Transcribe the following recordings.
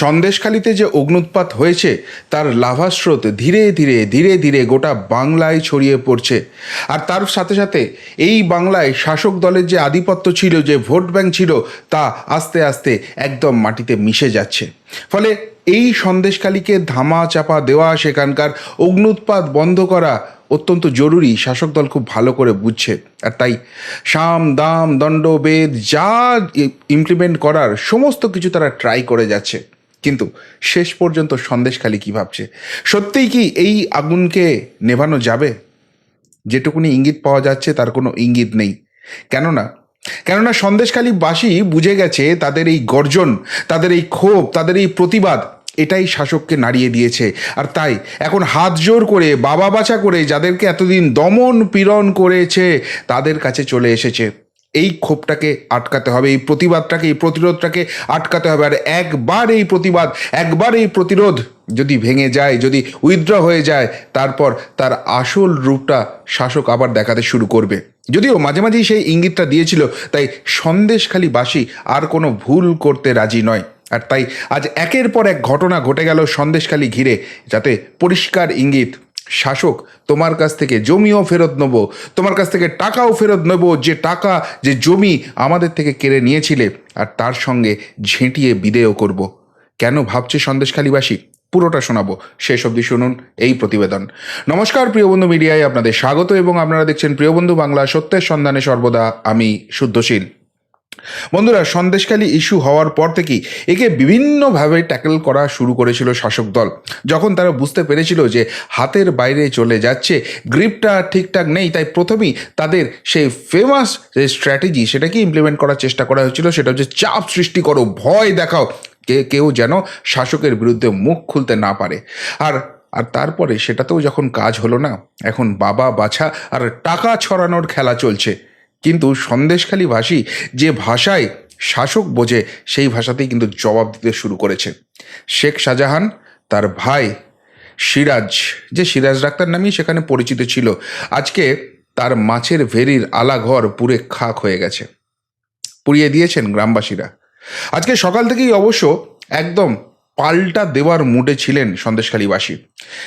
সন্দেশখালিতে যে অগ্নুৎপাত হয়েছে, তার লাভাস্রোত ধীরে ধীরে ধীরে ধীরে গোটা বাংলায় ছড়িয়ে পড়ছে। আর তার সাথে সাথে এই বাংলায় শাসক দলের যে আধিপত্য ছিল, যে ভোট ব্যাংক ছিল, তা আস্তে আস্তে একদম মাটিতে মিশে যাচ্ছে। ফলে এই সন্দেশখালিকে ধামা চাপা দেওয়া সেখানকার অগ্নুৎপাত বন্ধ করা অত্যন্ত জরুরি, শাসক দল খুব ভালো করে বুঝছে। আর তাই সাম, দাম, দণ্ড, বেদ, যা ইমপ্লিমেন্ট করার সমস্ত কিছু তারা ট্রাই করে যাচ্ছে। কিন্তু শেষ পর্যন্ত সন্দেশখালি কি ভাবছে? সত্যিই কি এই আগুনকে নেভানো যাবে? যেটুকুনি ইঙ্গিত পাওয়া যাচ্ছে তার কোনো ইঙ্গিত নেই। কেননা কেননা সন্দেশখালী বাসী বুঝে গেছে তাদের এই গর্জন, তাদের এই ক্ষোভ, তাদের এই প্রতিবাদ, এটাই শাসককে নাড়িয়ে দিয়েছে। আর তাই এখন হাত জোর করে, বাবা বাছা করে যাদেরকে এতদিন দমন পীড়ন করেছে, তাদের কাছে চলে এসেছে। এই ক্ষোভটাকে আটকাতে হবে, এই প্রতিবাদটাকে, এই প্রতিরোধটাকে আটকাতে হবে। আর একবার এই প্রতিবাদ, একবার এই প্রতিরোধ যদি ভেঙে যায়, যদি উইথড্র হয়ে যায়, তারপর তার আসল রূপটা শাসক আবার দেখাতে শুরু করবে। যদিও মাঝে মাঝেই সেই ইঙ্গিতটা দিয়েছিল, তাই সন্দেশখালী বাসী আর কোনো ভুল করতে রাজি নয়। আর তাই আজ একের পর এক ঘটনা ঘটে গেল সন্দেশখালী ঘিরে, যাতে পরিষ্কার ইঙ্গিত শাসক, তোমার কাছ থেকে জমিও ফেরত নেব। তোমার কাছ থেকে টাকাও ফেরত নেব, যে টাকা, যে জমি আমাদের থেকে কেড়ে নিয়েছিলে। আর তার সঙ্গে ঝেঁটিয়ে বিদেয় করব। কেন ভাবছে সন্দেশখালীবাসী? পুরোটা শোনাবো। শেষ অবধি শুনুন এই প্রতিবেদন। নমস্কার প্রিয় বন্ধু মিডিয়ায়, আপনাদের স্বাগত এবং আপনারা দেখছেন প্রিয় বন্ধু বাংলা সত্যের সন্ধানে সর্বদা আমি শুদ্ধশীল। বন্ধুরা, সন্দেশখালী ইস্যু হওয়ার পর থেকেই একে বিভিন্নভাবে ট্যাকেল করা শুরু করেছিল শাসক দল। যখন তারা বুঝতে পেরেছিল যে হাতের বাইরে চলে যাচ্ছে, গ্রিপটা ঠিকঠাক নেই, তাই প্রথমেই তাদের সেই ফেমাস যে স্ট্র্যাটেজি সেটাকে ইমপ্লিমেন্ট করার চেষ্টা করা হয়েছিল, সেটা হচ্ছে চাপ সৃষ্টি করো, ভয় দেখাও, কে কেউ যেন শাসকের বিরুদ্ধে মুখ খুলতে না পারে। আর আর তারপরে সেটাতেও যখন কাজ হলো না, এখন বাবা বাছা আর টাকা ছড়ানোর খেলা চলছে। কিন্তু সন্দেশখালী ভাষী যে ভাষায় শাসক বোঝে, সেই ভাষাতেই কিন্তু জবাব দিতে শুরু করেছে। শেখ শাহজাহান, তার ভাই সিরাজ, যে সিরাজ ডাক্তার নামেই সেখানে পরিচিত ছিল, আজকে তার মাছের ভেরির আলাঘর পুরে খাক হয়ে গেছে। পুড়িয়ে দিয়েছেন গ্রামবাসীরা। আজকে সকাল থেকেই অবশ্য একদম পাল্টা দেওয়ার মুডে ছিলেন সন্দেশখালীবাসী।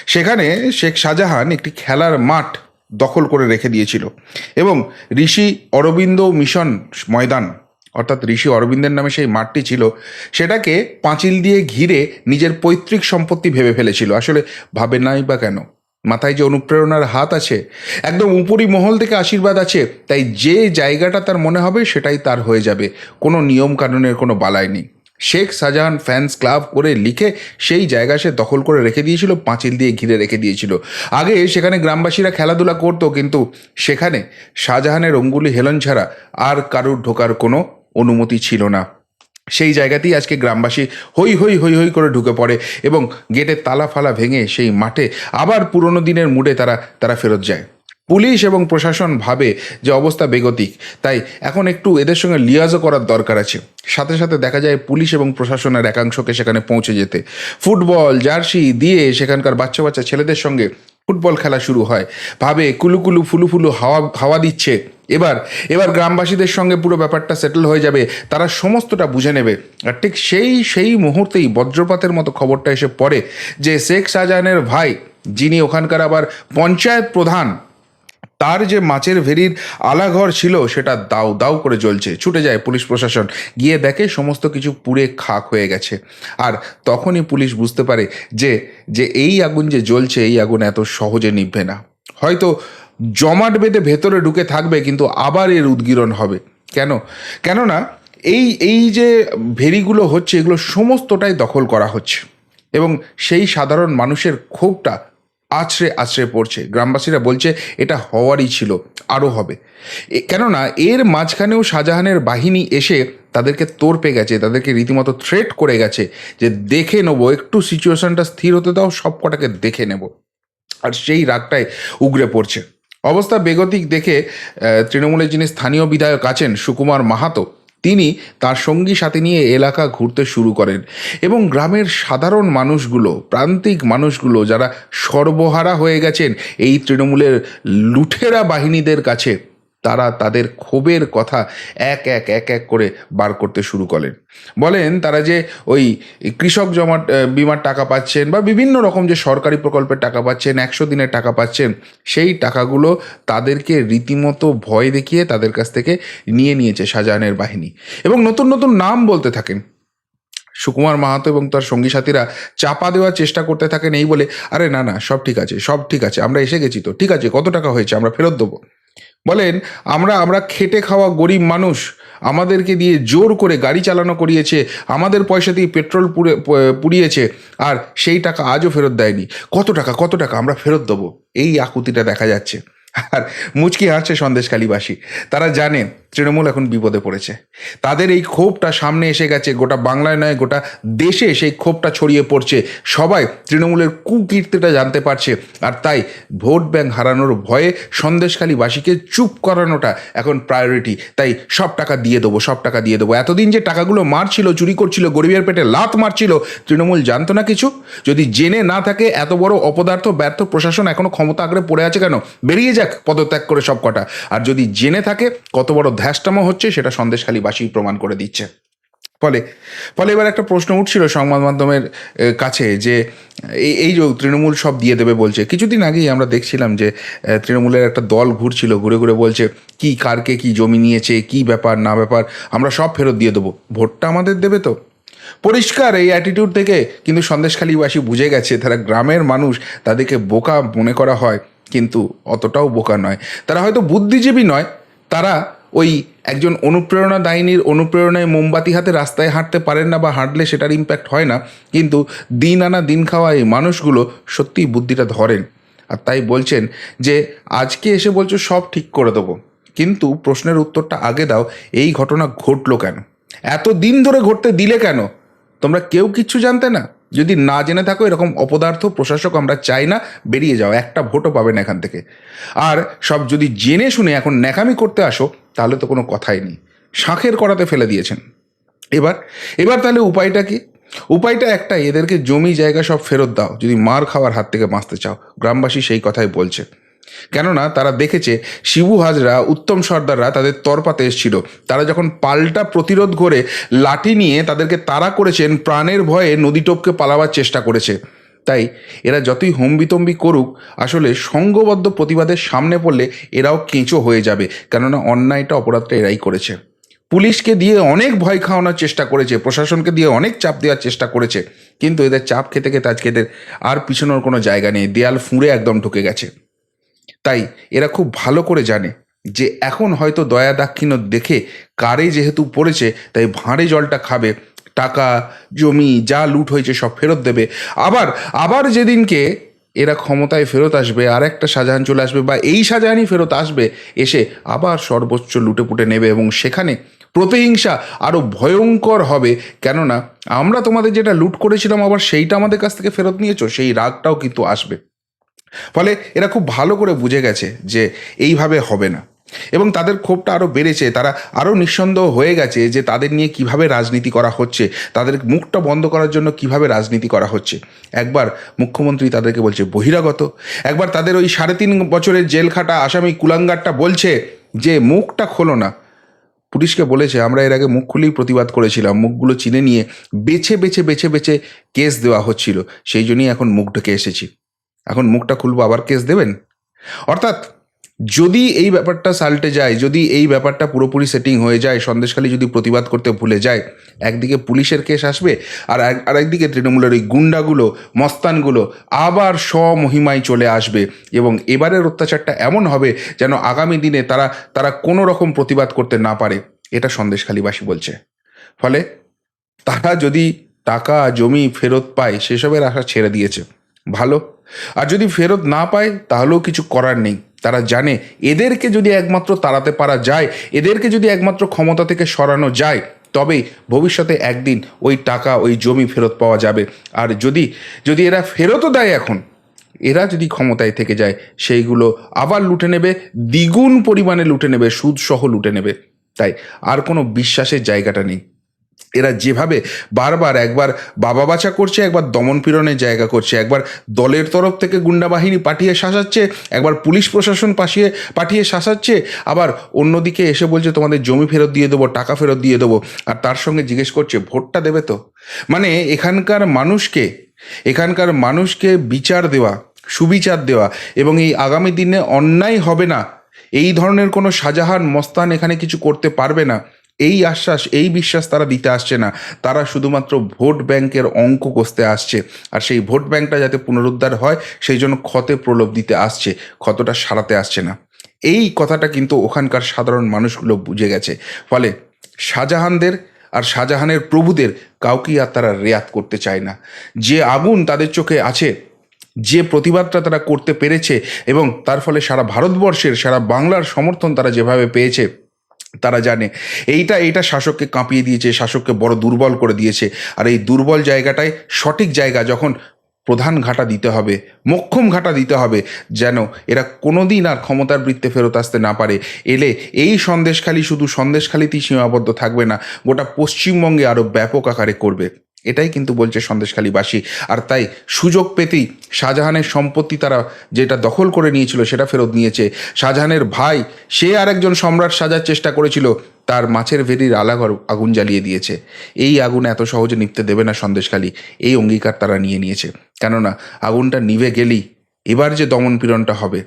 সেখানে শেখ শাহজাহান একটি খেলার মাঠ দখল করে রেখে দিয়েছিল। এবং ঋষি অরবিন্দ মিশন ময়দান, অর্থাৎ ঋষি অরবিন্দের নামে সেই মাঠটি ছিল, সেটাকে পাঁচিল দিয়ে ঘিরে নিজের পৈতৃক সম্পত্তি ভেবে ফেলেছিল। আসলে ভাবে নাই বা কেন? মাথায় যে অনুপ্রেরণার হাত আছে, একদম উপরি মহল থেকে আশীর্বাদ আছে, তাই যে জায়গাটা তার মনে হবে সেটাই তার হয়ে যাবে। কোনো নিয়ম কানুনের কোনো বালাই নেই। শেখ শাহজাহান ফ্যান্স ক্লাব করে লিখে সেই জায়গা সে দখল করে রেখে দিয়েছিল, পাঁচিল দিয়ে ঘিরে রেখে দিয়েছিল। আগে সেখানে গ্রামবাসীরা খেলাধুলা করতো, কিন্তু সেখানে শাহজাহানের অঙ্গুলি হেলন ছাড়া আর কারুর ঢোকার কোনো অনুমতি ছিল না। সেই জায়গাতেই আজকে গ্রামবাসী হই হই হই হই করে ঢুকে পড়ে এবং গেটের তালা ফালা ভেঙে সেই মাঠে আবার পুরনো দিনের মুডে তারা তারা ফেরত যায়। পুলিশ এবং প্রশাসন ভাবে যে অবস্থা বেগতিক। তাই এখন একটু এদের সঙ্গে লিয়াজও করার দরকার আছে। সাথে সাথে দেখা যায় পুলিশ এবং প্রশাসনের একাংশকে সেখানে পৌঁছে যেতে। ফুটবল, জার্সি দিয়ে সেখানকার বাচ্চা বাচ্চা ছেলেদের সঙ্গে ফুটবল খেলা শুরু হয়। ভাবে কুলুকুলু ফুলু ফুলু হাওয়া হাওয়া দিচ্ছে। এবার এবার গ্রামবাসীদের সঙ্গে পুরো ব্যাপারটা সেটেল হয়ে যাবে, তারা সমস্তটা বুঝে নেবে। আর ঠিক সেই সেই মুহূর্তেই বজ্রপাতের মতো খবরটা এসে পড়ে যে শেখ শাহজাহানের ভাই, যিনি ওখানকার আবার পঞ্চায়েত প্রধান তার যে মাছের ভেরির আলাঘর ছিল, সেটা দাউ দাউ করে জ্বলছে। ছুটে যায় পুলিশ প্রশাসন। গিয়ে দেখে সমস্ত কিছু পুড়ে খাক হয়ে গেছে। আর তখনই পুলিশ বুঝতে পারে যে যে এই আগুন যে জ্বলছে, এই আগুন এত সহজে নিভবে না। হয়তো জমাট বেঁধে ভেতরে ঢুকে থাকবে, কিন্তু আবার এর উদ্গীরণ হবে। কেন? কেননা এই এই যে ভেরিগুলো হচ্ছে, এগুলো সমস্তটাই দখল করা হচ্ছে। এবং সেই সাধারণ মানুষের ক্ষোভটা আছড়ে আছড়ে পড়ছে। গ্রামবাসীরা বলছে, এটা হওয়ারই ছিল, আরও হবে। কেননা এর মাঝখানেও শাহজাহানের বাহিনী এসে তাদেরকে তোরপে গেছে, তাদেরকে রীতিমতো থ্রেট করে গেছে যে দেখে নেব, একটু সিচুয়েশনটা স্থির হতে দাও সব কটাকে দেখে নেব। আর সেই রাগটাই উগরে পড়ছে। অবস্থা বেগতিক দেখে তৃণমূলের যিনি স্থানীয় বিধায়ক আছেন সুকুমার মাহাতো তিনি তার সঙ্গী সাথে নিয়ে এলাকা ঘুরতে শুরু করেন এবং গ্রামের সাধারণ মানুষগুলো, প্রান্তিক মানুষগুলো যারা সর্বহারা হয়ে গেছেন এই তৃণমূলের লুঠেরা বাহিনীদের কাছে তারা তাদের ক্ষোভের কথা এক এক এক এক করে বার করতে শুরু করেন। বলেন তারা যে ওই কৃষক জমা বিমার টাকা পাচ্ছেন বা বিভিন্ন রকম যে সরকারি প্রকল্পের টাকা পাচ্ছেন, একশো দিনের টাকা পাচ্ছেন, সেই টাকাগুলো তাদেরকে রীতিমতো ভয় দেখিয়ে তাদের কাছ থেকে নিয়ে নিয়েছে শাহজাহানের বাহিনী। এবং নতুন নতুন নাম বলতে থাকেন। সুকুমার মাহাতো এবং তার সঙ্গী সাথীরা চাপা দেওয়ার চেষ্টা করতে থাকেন এই বলে, আরে না না, সব ঠিক আছে, সব ঠিক আছে, আমরা এসে গেছি তো, ঠিক আছে, কত টাকা হয়েছে, আমরা ফেরত দেবো। বলেন, আমরা আমরা খেটে খাওয়া গরিব মানুষ, আমাদেরকে দিয়ে জোর করে গাড়ি চালানো করিয়েছে, আমাদের পয়সা দিয়ে পেট্রোল পুড়ে পুড়িয়েছে, আর সেই টাকা আজও ফেরত দেয়নি। কত টাকা কত টাকা আমরা ফেরত দেবো? এই আকুতিটা দেখা যাচ্ছে। আর মুচকি হাসছে সন্দেশকালীবাসী তারা জানে তৃণমূল এখন বিপদে পড়েছে। তাদের এই ক্ষোভটা সামনে এসে গেছে, গোটা বাংলায় নয়, গোটা দেশে সেই ক্ষোভটা ছড়িয়ে পড়ছে। সবাই তৃণমূলের কুকীর্তিটা জানতে পারছে আর তাই ভোট ব্যাংক হারানোর ভয়ে সন্দেশখালীবাসীকে চুপ করানোটা এখন প্রায়োরিটি তাই সব টাকা দিয়ে দেবো, সব টাকা দিয়ে দেবো। এতদিন যে টাকাগুলো মারছিল, চুরি করছিল, গরিবের পেটে লাত মারছিল, তৃণমূল জানতো না কিছু? যদি জেনে না থাকে এত বড় অপদার্থ, ব্যর্থ প্রশাসন এখনও ক্ষমতা আগ্রে পড়ে আছে কেন? বেরিয়ে যাক, পদত্যাগ করে সব কটা আর যদি জেনে থাকে, কত বড় ধ্যাসটামো হচ্ছে সেটা সন্দেশখালীবাসী প্রমাণ করে দিচ্ছে। ফলে ফলে এবার একটা প্রশ্ন উঠছিল সংবাদ মাধ্যমের কাছে যে এই এই যে তৃণমূল সব দিয়ে দেবে বলছে, কিছুদিন আগেই আমরা দেখছিলাম যে তৃণমূলের একটা দল ঘুরছিল, ঘুরে ঘুরে বলছে, কি, কারকে কি জমি নিয়েছে, কি ব্যাপার, না ব্যাপার, আমরা সব ফেরত দিয়ে দেবো, ভোটটা আমাদের দেবে তো? পরিষ্কার এই অ্যাটিটিউড থেকে কিন্তু সন্দেশখালীবাসী বুঝে গেছে, তারা গ্রামের মানুষ, তাদেরকে বোকা মনে করা হয়, কিন্তু অতটাও বোকা নয়। তারা হয়তো বুদ্ধিজীবী নয়, তারা ওই একজন অনুপ্রেরণা দায়িনীর অনুপ্রেরণায় মোমবাতি হাতে রাস্তায় হাঁটতে পারেন না বা হাঁটলে সেটার ইম্প্যাক্ট হয় না। কিন্তু দিন আনা দিন খাওয়া এই মানুষগুলো সত্যিই বুদ্ধিটা ধরেন। আর তাই বলছেন যে, আজকে এসে বলছো সব ঠিক করে দেবো। কিন্তু প্রশ্নের উত্তরটা আগে দাও, এই ঘটনা ঘটলো কেন? এত দিন ধরে ঘটতে দিলে কেন? তোমরা কেউ কিচ্ছু জানতে না? যদি না জেনে থাকো, এরকম অপদার্থ প্রশাসক আমরা চাই না, বেরিয়ে যাও, একটা ভোটও পাবে না এখান থেকে। আর সব যদি জেনে শুনে এখন ন্যাকামি করতে আসো তাহলে তো কোনো কথাই নেই। শাঁখের করাতে ফেলে দিয়েছেন। এবার এবার তাহলে উপায়টা কি? উপায়টা একটাই, এদেরকে জমি জায়গা সব ফেরত দাও, যদি মার খাওয়ার হাত থেকে বাঁচতে চাও, গ্রামবাসী সেই কথাই বলছে। কেননা তারা দেখেছে শিবু হাজরা, উত্তম সর্দাররা তাদের তরপাতে এসেছিল। তারা যখন পাল্টা প্রতিরোধ করে লাঠি নিয়ে তাদেরকে তাড়া করেছেন, প্রাণের ভয়ে নদী টপকে পালাবার চেষ্টা করেছে। তাই এরা যতই হম্বিতম্বি করুক, আসলে সঙ্গবদ্ধ প্রতিবাদের সামনে পড়লে এরাও কেঁচো হয়ে যাবে, কেননা অন্যায়টা অপরাধটা এরাই করেছে। পুলিশকে দিয়ে অনেক ভয় খাওয়ানোর চেষ্টা করেছে, প্রশাসনকে দিয়ে অনেক চাপ দেওয়ার চেষ্টা করেছে, কিন্তু এদের চাপ খেতে খেতে আজকে এদের আর পিছনোর কোনো জায়গা নেই, দেয়াল ফুঁড়ে একদম ঢুকে গেছে। তাই এরা খুব ভালো করে জানে যে এখন হয়তো দয়া দাক্ষিণ্য দেখে কারে যেহেতু পড়েছে, তাই ভাঁড়ে জলটা খাবে টাকা, জমি, যা লুট হয়েছে সব ফেরত দেবে। আবার আবার যেদিনকে এরা ক্ষমতায় ফেরত আসবে আর একটা শাহজাহান চলে আসবে বা এই শাহজাহানই ফেরত আসবে, এসে আবার সর্বোচ্চ লুটে পুটে নেবে এবং সেখানে প্রতিহিংসা আরও ভয়ঙ্কর হবে। কেননা, আমরা তোমাদের যেটা লুট করেছিলাম, আবার সেইটা আমাদের কাছ থেকে ফেরত নিয়েছো, সেই রাগটাও কিন্তু আসবে। ফলে এরা খুব ভালো করে বুঝে গেছে যে এইভাবে হবে না। এবং তাদের ক্ষোভটা আরও বেড়েছে, তারা আরও নিঃসন্দেহ হয়ে গেছে যে তাদের নিয়ে কীভাবে রাজনীতি করা হচ্ছে, তাদের মুখটা বন্ধ করার জন্য কীভাবে রাজনীতি করা হচ্ছে। একবার মুখ্যমন্ত্রী তাদেরকে বলছে, বহিরাগত। একবার তাদের ওই সাড়ে তিন বছরের জেল খাটা আসামি কুলাঙ্গারটা বলছে যে, মুখটা খোলো না। পুলিশকে বলেছে, আমরা এর আগে মুখ খুলেই প্রতিবাদ করেছিলাম, মুখগুলো চিনে নিয়ে বেছে বেছে বেছে বেছে কেস দেওয়া হচ্ছিল, সেই জন্যই এখন মুখ ঢেকে এসেছি। এখন মুখটা খুলবো, আবার কেস দেবেন? অর্থাৎ যদি এই ব্যাপারটা সাল্টে যায়, যদি এই ব্যাপারটা পুরোপুরি সেটিং হয়ে যায়, সন্দেশখালী যদি প্রতিবাদ করতে ভুলে যায়, একদিকে পুলিশের কেস আসবে আর এক- আর একদিকে তৃণমূলের ওই গুন্ডাগুলো, মস্তানগুলো আবার স্বমহিমায় চলে আসবে এবং এবারের অত্যাচারটা এমন হবে যেন আগামী দিনে তারা তারা কোনো রকম প্রতিবাদ করতে না পারে, এটা সন্দেশখালীবাসী বলছে। ফলে তারা যদি টাকা, জমি ফেরত পায়, সেসবের আশা ছেড়ে দিয়েছে, ভালো। আর যদি ফেরত না পায়, তাহলেও কিছু করার নেই। তারা জানে, এদেরকে যদি একমাত্র তাড়াতে পারা যায়, এদেরকে যদি একমাত্র ক্ষমতা থেকে সরানো যায়, তবেই ভবিষ্যতে একদিন ওই টাকা, ওই জমি ফেরত পাওয়া যাবে। আর যদি যদি এরা ফেরতও দেয় এখন, এরা যদি ক্ষমতায় থেকে যায়, সেইগুলো আবার লুটে নেবে, দ্বিগুণ পরিমাণে লুটে নেবে, সুদসহ লুটে নেবে। তাই আর কোনো বিশ্বাসের জায়গাটা নেই। এরা যেভাবে বারবার একবার বাবা বাছা করছে, একবার দমন পীড়নের জায়গা করছে, একবার দলের তরফ থেকে গুন্ডা বাহিনী পাঠিয়ে শাসাচ্ছে, একবার পুলিশ প্রশাসন পাঠিয়ে পাঠিয়ে শাসাচ্ছে, আবার অন্যদিকে এসে বলছে তোমাদের জমি ফেরত দিয়ে দেবো, টাকা ফেরত দিয়ে দেবো, আর তার সঙ্গে জিজ্ঞেস করছে, ভোটটা দেবে তো? মানে এখানকার মানুষকে এখানকার মানুষকে বিচার দেওয়া, সুবিচার দেওয়া এবং এই আগামী দিনে অন্যায় হবে না, এই ধরনের কোনো শাহজাহান মস্তান এখানে কিছু করতে পারবে না। এই আশ্বাস, এই বিশ্বাস তারা দিতে আসছে না। তারা শুধুমাত্র ভোট ব্যাংকের অঙ্ক কষতে আসছে। আর সেই ভোট ব্যাংকটা যাতে পুনরুদ্ধার হয়, সেই জন্য ক্ষতে প্রলোভ দিতে আসছে, ক্ষতটা সারাতে আসছে না। এই কথাটা কিন্তু ওখানকার সাধারণ মানুষগুলো বুঝে গেছে। ফলে শাহজাহানদের আর শাহজাহানের প্রভুদের কাউকেই আর তারা রেয়াত করতে চায় না। যে আগুন তাদের চোখে আছে, যে প্রতিবাদটা তারা করতে পেরেছে এবং তার ফলে সারা ভারতবর্ষের, সারা বাংলার সমর্থন তারা যেভাবে পেয়েছে তারা জানে। এইটা এইটা শাসককে কাঁপিয়ে দিয়েছে, শাসককে বড় দুর্বল করে দিয়েছে। আর এই দুর্বল জায়গাটায় সঠিক জায়গা যখন প্রধান ঘাটা দিতে হবে, মক্ষম ঘাটা দিতে হবে, যেন এরা কোনো দিন আর ক্ষমতার বৃত্তে ফেরত আসতে না পারে। এলে এই সন্দেশখালি শুধু সন্দেশখালিতেই সীমাবদ্ধ থাকবে না, গোটা পশ্চিমবঙ্গে আরও ব্যাপক আকারে করবে। এটাই কিন্তু বলছে সন্দেশখালীবাসী। আর তাই সুযোগ পেতেই শাহজাহানের সম্পত্তি তারা যেটা দখল করে নিয়েছিল সেটা ফেরত নিয়েছে। শাহজাহানের ভাই, সে আরেকজন সম্রাট সাজার চেষ্টা করেছিল, তার মাছের ভেরির আলাঘর আগুন জ্বালিয়ে দিয়েছে। এই আগুন এত সহজে নিভতে দেবে না সন্দেশখালী, এই অঙ্গীকার তারা নিয়ে নিয়েছে। কেননা আগুনটা নিভে গেলেই এবার যে দমন পীড়নটা হবে,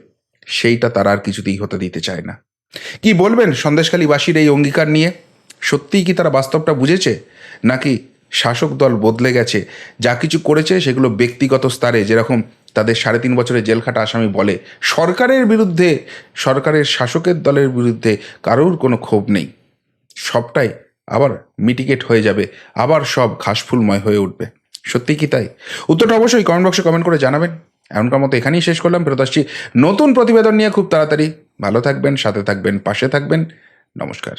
সেইটা তারা আর কিছুতেই হতে দিতে চায় না। কি বলবেন সন্দেশখালীবাসীর এই অঙ্গীকার নিয়ে? সত্যিই কি তারা বাস্তবটা বুঝেছে? নাকি শাসক দল বদলে গেছে। যা কিছু করেছে সেগুলো ব্যক্তিগত স্তরে, যেরকম তাদের সাড়ে তিন বছরের জেল খাটা আসামি বলে। সরকারের বিরুদ্ধে, সরকারের শাসকের দলের বিরুদ্ধে কারোর কোনো ক্ষোভ নেই। সবটাই আবার মিটিগেট হয়ে যাবে। আবার সব ঘাসফুলময় হয়ে উঠবে। সত্যি কি তাই? উত্তরটা অবশ্যই কমেন্ট বক্সে কমেন্ট করে জানাবেন। এমনকার মতো এখানেই শেষ করলাম। ফেরত আসছি নতুন প্রতিবেদন নিয়ে খুব তাড়াতাড়ি। ভালো থাকবেন, সাথে থাকবেন, পাশে থাকবেন। নমস্কার।